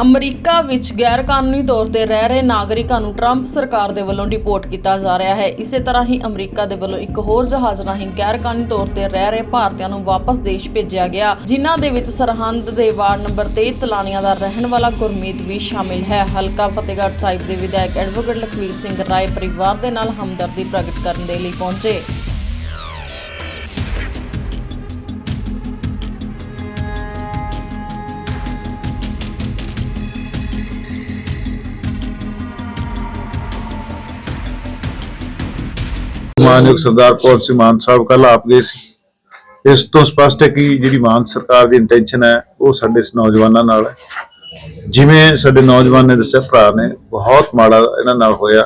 America ਵਿੱਚ ਗੈਰ ਕਾਨੂੰਨੀ ਤੌਰ ਤੇ ਰਹਿ ਰਹੇ ਨਾਗਰਿਕਾਂ ਨੂੰ ਟਰੰਪ ਸਰਕਾਰ ਦੇ ਵੱਲੋਂ ਡਿਪੋਰਟ ਕੀਤਾ ਜਾ ਰਿਹਾ ਹੈ। ਇਸੇ ਤਰ੍ਹਾਂ ਹੀ ਅਮਰੀਕਾ ਦੇ ਵੱਲੋਂ ਇੱਕ ਹੋਰ ਜਹਾਜ਼ ਰਾਹੀਂ ਗੈਰ ਕਾਨੂੰਨੀ ਤੌਰ ਤੇ ਰਹਿ ਰਹੇ ਭਾਰਤੀਆਂ ਨੂੰ ਵਾਪਸ ਦੇਸ਼ ਭੇਜਿਆ ਗਿਆ, ਜਿਨ੍ਹਾਂ ਦੇ ਵਿੱਚ ਸਰਹੰਦ ਦੇ ਵਾਰਡ ਨੰਬਰ 23 ਤਲਾਨੀਆਂ ਦਾ ਰਹਿਣ ਵਾਲਾ ਗੁਰਮੀਤ ਵੀ ਸ਼ਾਮਿਲ ਹੈ। ਹਲਕਾ ਫਤਿਹਗੜ੍ਹ ਸਾਹਿਬ ਦੇ ਵਿਧਾਇਕ ਐਡਵੋਕੇਟ ਲਖਵੀਰ ਸਿੰਘ ਰਾਏ ਪਰਿਵਾਰ ਦੇ ਨਾਲ ਹਮਦਰਦੀ ਪ੍ਰਗਟ ਕਰਨ ਦੇ ਲਈ ਪਹੁੰਚੇ। ਮਾਨਯੋਗ ਸਰਦਾਰ ਭਗਵੰਤ ਸਿੰਘ ਮਾਨ ਸਾਹਿਬ ਕੱਲ ਆਪ ਗਏ ਸੀ। ਇਸ ਤੋਂ ਸਪਸ਼ਟ ਹੈ ਕਿ ਜਿਹੜੀ ਮਾਨ ਸਰਕਾਰ ਦੀ ਇੰਟੈਂਸ਼ਨ ਹੈ, ਉਹ ਸਾਡੇ ਨੌਜਵਾਨਾਂ ਨਾਲ ਹੈ। ਜਿਵੇਂ ਸਾਡੇ ਨੌਜਵਾਨ ਨੇ ਦੱਸਿਆ, ਭਰਾ ਨੇ, ਬਹੁਤ ਮਾੜਾ ਇਹਨਾਂ ਨਾਲ ਹੋਇਆ।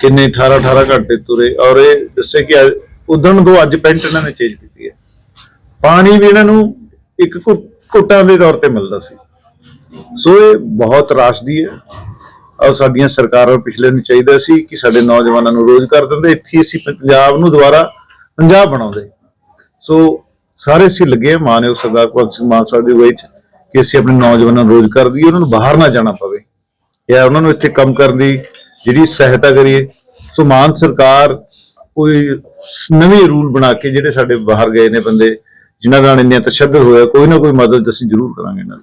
ਕਿੰਨੇ 18 18 ਘੰਟੇ ਤੁਰੇ ਔਰ ਇਹ ਦੱਸੇ ਕਿ ਅੱਜ- ਉਦਣ ਤੋਂ ਅੱਜ ਪੈਂਟ ਇਹਨਾਂ ਨੇ ਚੇਂਜ ਕੀਤੀ ਹੈ। ਪਾਣੀ ਵੀ ਇਹਨਾਂ ਨੂੰ ਇੱਕ ਘੁ- ਘੁੱਟਾਂ ਦੇ ਤੌਰ ਤੇ ਮਿਲਦਾ ਸੀ। ਸੋ ਇਹ ਬਹੁਤ ਰਾਸ਼ਦੀ ਹੈ। ਔਰ ਸਾਡੀਆਂ ਸਰਕਾਰਾਂ ਪਿਛਲੇ ਨੂੰ ਚਾਹੀਦਾ ਸੀ ਕਿ ਸਾਡੇ ਨੌਜਵਾਨਾਂ ਨੂੰ ਰੋਜ਼ਗਾਰ ਦਿੰਦੇ। ਇੱਥੇ ਅਸੀਂ ਪੰਜਾਬ ਨੂੰ ਦੁਬਾਰਾ ਪੰਜਾਬ ਬਣਾਉਂਦੇ। ਸੋ ਸਾਰੇ ਅਸੀਂ ਲੱਗੇ ਹਾਂ, ਮਾਨਯੋਗ ਸਰਦਾਰ ਭਗਵੰਤ ਸਿੰਘ ਮਾਨ ਸਾਹਿਬ ਦੀ ਅਗਵਾਈ 'ਚ ਕਿ ਅਸੀਂ ਆਪਣੇ ਨੌਜਵਾਨਾਂ ਨੂੰ ਰੋਜ਼ਗਾਰ ਦਈਏ, ਉਹਨਾਂ ਨੂੰ ਬਾਹਰ ਨਾ ਜਾਣਾ ਪਵੇ। ਜਾਂ ਉਹਨਾਂ ਨੂੰ ਇੱਥੇ ਕੰਮ ਕਰਨ ਦੀ ਜਿਹੜੀ ਸਹਾਇਤਾ ਕਰੀਏ। ਸੋ ਮਾਨ ਸਰਕਾਰ ਕੋਈ ਨਵੇਂ ਰੂਲ ਬਣਾ ਕੇ ਜਿਹੜੇ ਸਾਡੇ ਬਾਹਰ ਗਏ ਨੇ ਬੰਦੇ, ਜਿਨ੍ਹਾਂ ਨਾਲ ਇੰਨੇ ਤਸ਼ੱਦਦ ਹੋਇਆ, ਕੋਈ ਨਾ ਕੋਈ ਮਦਦ ਅਸੀਂ ਜ਼ਰੂਰ ਕਰਾਂਗੇ ਇਹਨਾਂ ਦੀ